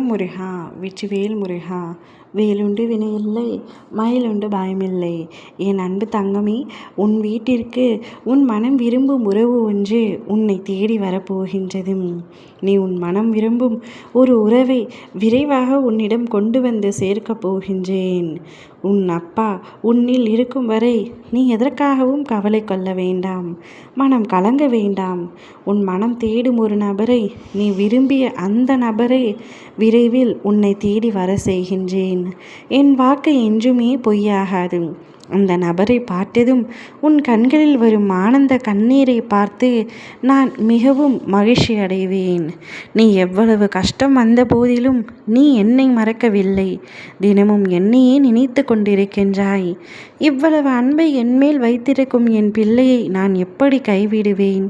ஓம் முருகா வெற்றிவேல் முருகா வேலுண்டு வினையில்லை மயிலுண்டு பயமில்லை. என் அன்பு தங்கமே உன் வீட்டிற்கு உன் மனம் விரும்பும் உறவு ஒன்று உன்னை தேடி வரப்போகின்றது நீ உன் மனம் விரும்பும் ஒரு உறவை விரைவாக உன்னிடம் கொண்டு வந்து சேர்க்கப் போகின்றேன். உன் அப்பா உன்னில் இருக்கும் வரை நீ எதற்காகவும் கவலை கொள்ள வேண்டாம். மனம் கலங்க வேண்டாம். உன் மனம் தேடும் ஒரு நபரை நீ விரும்பிய அந்த நபரை விரைவில் உன்னை தேடி வர செய்கின்றேன். என் வாக்கு என்றுமே பொய்யாகாது. அந்த நபரை பார்த்ததும் உன் கண்களில் வரும் ஆனந்த கண்ணீரை பார்த்து நான் மிகவும் மகிழ்ச்சி அடைவேன். நீ எவ்வளவு கஷ்டம் வந்த போதிலும் நீ என்னை மறக்கவில்லை. தினமும் என்னையே நினைத்து கொண்டிருக்கின்றாய். இவ்வளவு அன்பை என்மேல் வைத்திருக்கும் என் பிள்ளையை நான் எப்படி கைவிடுவேன்?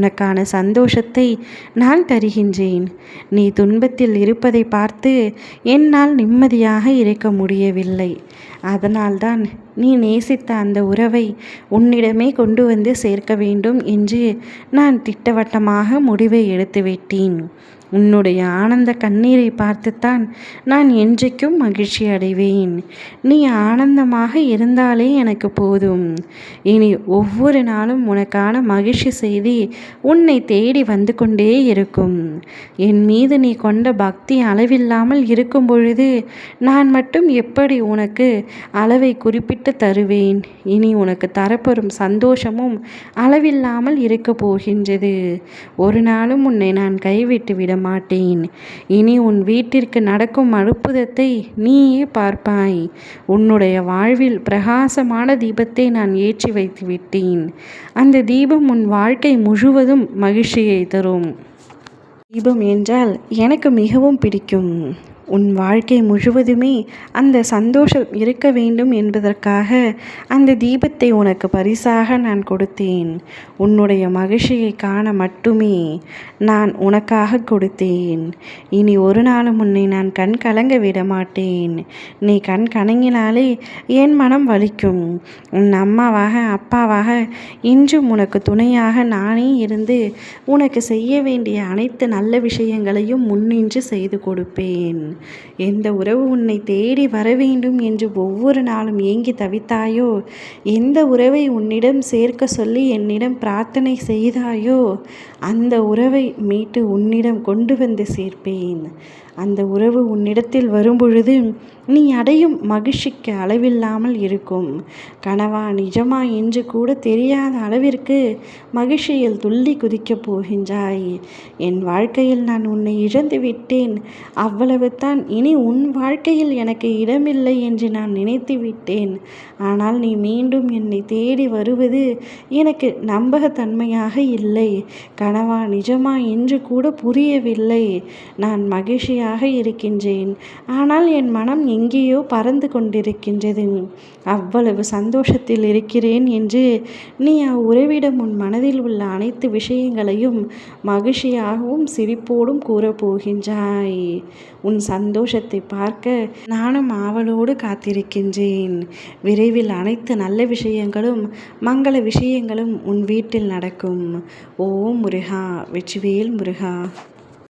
உனக்கான சந்தோஷத்தை நான் தருகின்றேன். நீ துன்பத்தில் இருப்பதை பார்த்து என்னால் நிம்மதியாக இருக்க முடியவில்லை. அதனால்தான் நீ நேசித்த அந்த உறவை உன்னிடமே கொண்டு வந்து சேர்க்க வேண்டும் என்று நான் திட்டவட்டமாக முடிவை எடுத்துவிட்டேன் உன்னுடைய ஆனந்த கண்ணீரை பார்த்துத்தான் நான் என்றைக்கும் மகிழ்ச்சி அடைவேன். நீ ஆனந்தமாக இருந்தாலே எனக்கு போதும். இனி ஒவ்வொரு நாளும் உனக்கான மகிழ்ச்சி செய்தி உன்னை தேடி வந்து கொண்டே இருக்கும். என் மீது நீ கொண்ட பக்தி அளவில்லாமல் இருக்கும் பொழுது நான் மட்டும் எப்படி உனக்கு அளவை குறிப்பிட்டு தருவேன். இனி உனக்கு தரப்பெறும் சந்தோஷமும் அளவில்லாமல் இருக்க போகின்றது. ஒரு நாளும் உன்னை நான் கைவிட்டு விட மாட்டேன். இனி உன் வீட்டிற்கு நடக்கும் அற்புதத்தை நீயே பார்ப்பாய். உன்னுடைய வாழ்வில் பிரகாசமான தீபத்தை நான் ஏற்றி வைத்து விட்டேன். அந்த தீபம் உன் வாழ்க்கை முழுவதும் மகிழ்ச்சியை தரும். தீபம் என்றால் எனக்கு மிகவும் பிடிக்கும். உன் வாழ்க்கை முழுவதுமே அந்த சந்தோஷம் இருக்க வேண்டும் என்பதற்காக அந்த தீபத்தை உனக்கு பரிசாக நான் கொடுத்தேன். உன்னுடைய மகிழ்ச்சியை காண மட்டுமே நான் உனக்காக கொடுத்தேன். இனி ஒரு நாளும் உன்னை நான் கண் கலங்க விட மாட்டேன். நீ கண் கலங்கினாலே என் மனம் வலிக்கும். உன் அம்மாவாக அப்பாவாக இன்றும் உனக்கு துணையாக நானே இருந்து உனக்கு செய்ய வேண்டிய அனைத்து நல்ல விஷயங்களையும் முன்னின்று செய்து கொடுப்பேன். எந்த உறவு உன்னை தேடி வர வேண்டும் என்று ஒவ்வொரு நாளும் ஏங்கி தவித்தாயோ? எந்த உறவை உன்னிடம் சேர்க்க சொல்லி என்னிடம் பிரார்த்தனை செய்தாயோ? அந்த உறவை மீட்டு உன்னிடம் கொண்டு வந்து சேர்ப்பேன். அந்த உறவு உன்னிடத்தில் வரும்பொழுது நீ அடையும் மகிழ்ச்சிக்கு அளவில்லாமல் இருக்கும். கனவா நிஜமா என்று கூட தெரியாத அளவிற்கு மகிழ்ச்சியில் துள்ளி குதிக்கப் போகின்றாய். என் வாழ்க்கையில் நான் உன்னை இழந்து விட்டேன் அவ்வளவு தான் இனி உன் வாழ்க்கையில் எனக்கு இடமில்லை என்று நான் நினைத்து விட்டேன். ஆனால் நீ மீண்டும் என்னை தேடி வருவது எனக்கு நம்பகத்தன்மையாக இல்லை. கனவா நிஜமா என்று கூட புரியவில்லை. நான் மகிழ்ச்சியாக இருக்கின்றேன். ஆனால் என் மனம் எங்கேயோ பறந்து கொண்டிருக்கின்றது. அவ்வளவு சந்தோஷத்தில் இருக்கிறேன் என்று நீ அவ்வுறவிடம் உன் மனதில் உள்ள அனைத்து விஷயங்களையும் மகிழ்ச்சியாகவும் சிரிப்போடும் கூறப்போகின்றாய். உன் சந்தோஷத்தை பார்க்க நானும் ஆவலோடு காத்திருக்கின்றேன். விரைவில் அனைத்து நல்ல விஷயங்களும் மங்கள விஷயங்களும் உன் வீட்டில் நடக்கும். ஓ முருகா வெற்றிவேல் முருகா.